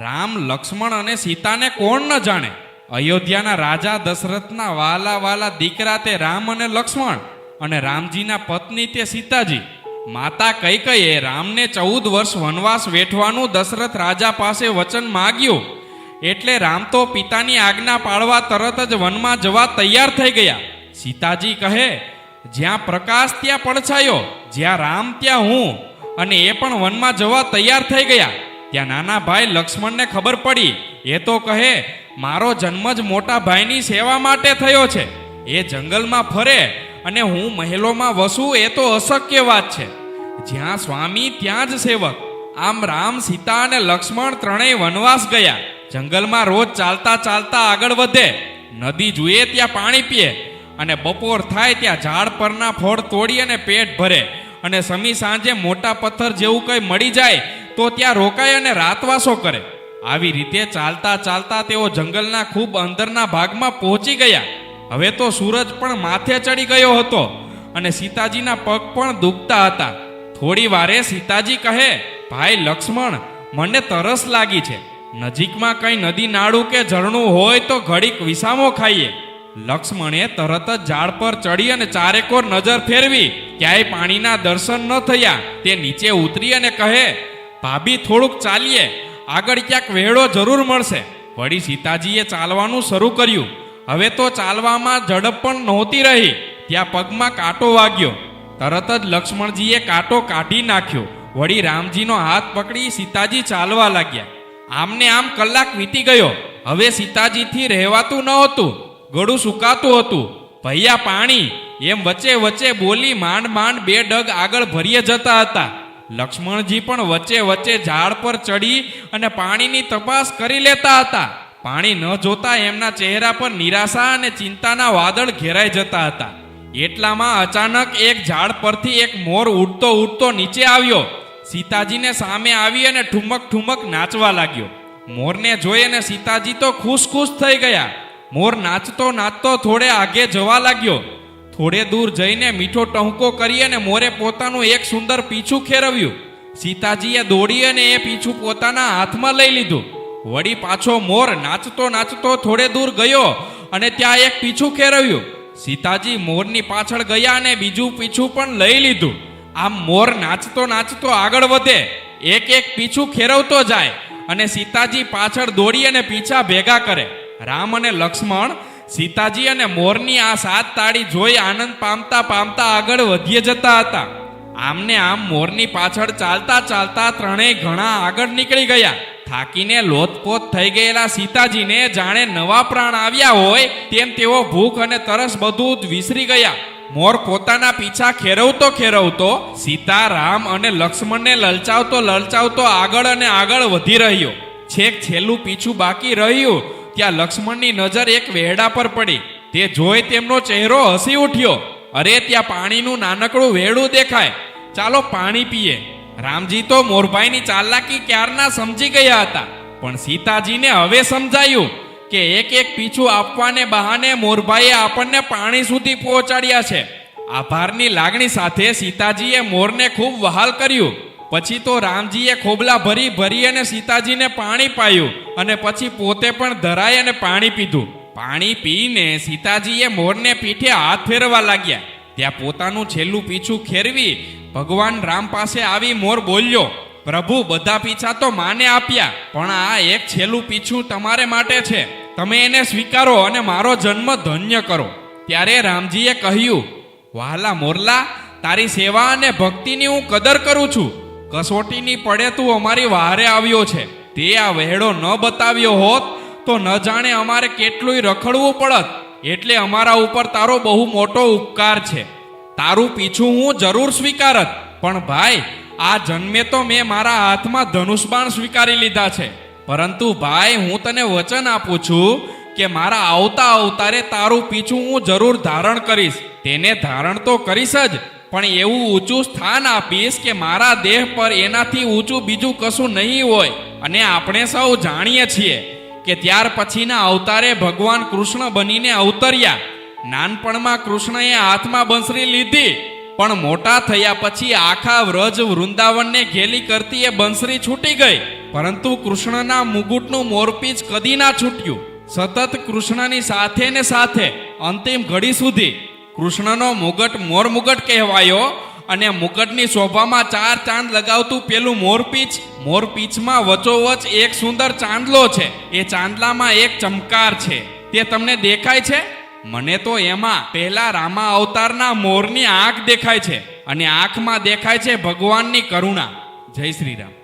રામ લક્ષ્મણ અને સીતાને કોણ ન જાણે? અયોધ્યાના રાજા દશરથના વાલા વાલા દીકરા તે રામ અને લક્ષ્મણ અને રામજીના પત્ની તે સીતાજી. માતા કઈ કૈકઈએ રામને ચૌદ વર્ષ વનવાસ વેઠવાનું દશરથ રાજા પાસે વચન માગ્યું. એટલે રામ તો પિતાની આજ્ઞા પાળવા તરત જ વનમાં જવા તૈયાર થઈ ગયા. સીતાજી કહે, જ્યાં પ્રકાશ ત્યાં પડછાયો, જ્યાં રામ ત્યાં હું. અને એ પણ વનમાં જવા તૈયાર થઈ ગયા. ત્યાં નાના ભાઈ લક્ષ્મણને ખબર પડી. એ તો કહે, મારો જન્મ જ મોટા ભાઈની સેવા માટે થયો છે. એ જંગલમાં ફરે અને હું મહેલોમાં વસું એ તો અશક્ય વાત છે. જ્યાં સ્વામી ત્યાં જ સેવક. આમ રામ, સીતા અને લક્ષ્મણ ત્રણેય વનવાસ ગયા. જંગલમાં રોજ ચાલતા ચાલતા આગળ વધે. નદી જુએ ત્યાં પાણી પીએ. અને બપોર થાય ત્યાં ઝાડ પરના ફળ તોડી અને પેટ ભરે. અને સમી સાંજે મોટા પથ્થર જેવું કંઈ મળી જાય તો ત્યાં રોકાય અને રાતવાસો કરે. આવી રીતે ચાલતા ચાલતા તેઓ જંગલના ખૂબ અંદરના ભાગમાં પહોંચી ગયા. હવે તો સૂરજ પણ માથે ચડી ગયો હતો અને સીતાજીના પગ પણ દુખતા હતા. થોડી વારે સીતાજી કહે, ભાઈ લક્ષ્મણ, મને તરસ લાગી છે. નજીકમાં કઈ નદી નાળું કે ઝરણું હોય તો ઘડીક વિસામો ખાઈએ. લક્ષ્મણે તરત જ ઝાડ પર ચડી અને ચારેકોર નજર ફેરવી. ક્યાંય પાણીના દર્શન ન થયા. તે નીચે ઉતરી અને કહે ભાભી થોડુંક ચાલીએ. આગળ ક્યાંક વેળો જરૂર મળશે. વળી સીતાજીએ ચાલવાનું શરૂ કર્યું. હવે તો ચાલવામાં ઝડપ પણ નહોતી રહી. ત્યાં પગમાં કાંટો વાગ્યો. તરત જ લક્ષ્મણજીએ કાંટો કાઢી નાખ્યો. વળી રામજીનો હાથ પકડી સીતાજી ચાલવા લાગ્યા. આમને આમ કલાક વીતી ગયો. હવે સીતાજીથી રહેવાતું નહોતું ગળું સુકાતું હતું. ભૈયા પાણી. એમ વચ્ચે વચ્ચે બોલી માંડ માંડ બે ડગ આગળ ભરીએ જતા હતા. લક્ષ્મણજી પણ વચ્ચે વચ્ચે ઝાડ પર ચડી અને પાણીની તપાસ કરી લેતા હતા. પાણી ન જોતા એમના ચહેરા પર નિરાશા અને ચિંતાના વાદળ ઘેરાઈ જતા હતા. એટલામાં અચાનક એક ઝાડ પરથી એક મોર ઉડતો ઉડતો નીચે આવ્યો. સીતાજીને સામે આવી અને ઠુમક ઠુમક નાચવા લાગ્યો. મોરને જોઈ અને સીતાજી તો ખુશ ખુશ થઈ ગયા. મોર નાચતો નાચતો થોડે આગે જવા લાગ્યો. થોડે દૂર જઈને મીઠો ટહુકો કરી અને મોરે પોતાનું એક સુંદર પીછું ખેરવ્યું. સીતાજીએ દોડી અને એ પીછું પોતાના હાથમાં લઈ લીધું. વળી પાછો મોર નાચતો નાચતો થોડે દૂર ગયો અને ત્યાં એક પીછું ખેરવ્યું. સીતાજી મોરની પાછળ ગયા અને બીજું પીછું પણ લઈ લીધું. આમ મોર નાચતો નાચતો આગળ વધે. એક એક પીછું ખેરવતો જાય અને સીતાજી પાછળ દોડી અને પીછા ભેગા કરે. રામ અને લક્ષ્મણ સીતાજી અને મોરની આ સાત તાળી જોઈ આનંદ પામતા પામતા આગળ વધીએ જતા હતા. આમને આમ મોરની પાછળ ચાલતા ચાલતા ત્રણેય ઘણા આગળ નીકળી ગયા. થાકીને લોથપોથ થઈ ગયેલા સીતાજીને જાણે નવા પ્રાણ આવ્યા હોય તેમ તેઓ ભૂખ અને તરસ બધું જ વિસરી ગયા. મોર પોતાના પીછા ખેરવતો ખેરવતો સીતા, રામ અને લક્ષ્મણને લલચાવતો લલચાવતો આગળ અને આગળ વધી રહ્યો. છેક છેલ્લું પીછું બાકી રહ્યું. ત્યાં લક્ષ્મણની નજર એક વેડા પર પડી. તે જોઈ તેમનો ચહેરો હસી ઉઠ્યો. અરે, ત્યાં પાણીનું નાનકડું વેડું દેખાય. ચાલો પાણી પીએ. રામજી તો મોરભાઈની ચાલાકી ક્યારના સમજી ગયા હતા. પણ સીતાજીને હવે સમજાયું કે એક એક પીછું આપવાને બહાને મોરભાઈએ આપણને પાણી સુધી પહોંચાડ્યા છે. આભારની લાગણી સાથે સીતાજીએ મોરને ખૂબ વહાલ કર્યું. પછી તો રામજીએ ખોબલા ભરી ભરી અને સીતાજીને પાણી પાયું અને પછી પોતે પણ ધરાય અને પાણી પીધું. પાણી પીને સીતાજીએ મોરને પીઠે હાથ ફેરવા લાગ્યા. ત્યાં પોતાનું છેલ્લું પીછું ખેરવી ભગવાન રામ પાસે આવી મોર બોલ્યો, પ્રભુ, બધા પીછા તો માને આપ્યા, પણ આ એક છેલ્લું પીછું તમારે માટે છે. તમે એને સ્વીકારો અને મારો જન્મ ધન્ય કરો. ત્યારે રામજીએ કહ્યું, વાલા મોરલા, તારી સેવા અને ભક્તિની હું કદર કરું છું. કસોટીની પડે તું અમારી વારે આવ્યો છે. તે આ વહેડો ન બતાવ્યો હોત તો ન જાણે અમારે કેટલુંય રખડવું પડત. એટલે અમારા ઉપર તારો બહુ મોટો ઉપકાર છે. તારું પીછું હું જરૂર સ્વીકારત. પણ ભાઈ, આ જન્મે તો મેં મારા હાથમાં ધનુષબાણ સ્વીકારી લીધા છે. પરંતુ ભાઈ, હું તને વચન આપું છું કે મારા આવતા અવતારે તારું પીછું હું જરૂર ધારણ કરીશ. તેને ધારણ તો કરીશ જ પણ એવું ઊંચું સ્થાન આપીશ કે મારા દેહ પર એનાથી ઊંચું બીજું કશું નહીં હોય. અને આપણે સૌ જાણીએ છીએ કે ત્યાર પછીના અવતારે ભગવાન કૃષ્ણ બનીને અવતર્યા. નાનપણમાં કૃષ્ણએ હાથમાં બંસરી લીધી, પણ મોટા થયા પછી આખા વ્રજ વૃંદાવનને ઘેલી કરતી એ બંસરી છૂટી ગઈ. પરંતુ કૃષ્ણના મુગુટનું મોરપીચ કદી ના છૂટ્યું. સતત કૃષ્ણની સાથે ને સાથે, અંતિમ ઘડી સુધી કૃષ્ણનો મુગટ મોર મુગટ કહેવાયો અને મુગટની શોભામાં ચાર ચાંદ લગાવતું પેલું મોરપીચ મોરપીચમાં વચોવચ એક સુંદર ચાંદલો છે. એ ચાંદલામાં એક ચમકાર છે. તે તમને દેખાય છે? મને તો એમાં પહેલા રામા અવતારના મોરની આંખ દેખાય છે અને આંખમાં દેખાય છે ભગવાનની કરુણા. જય શ્રી રામ.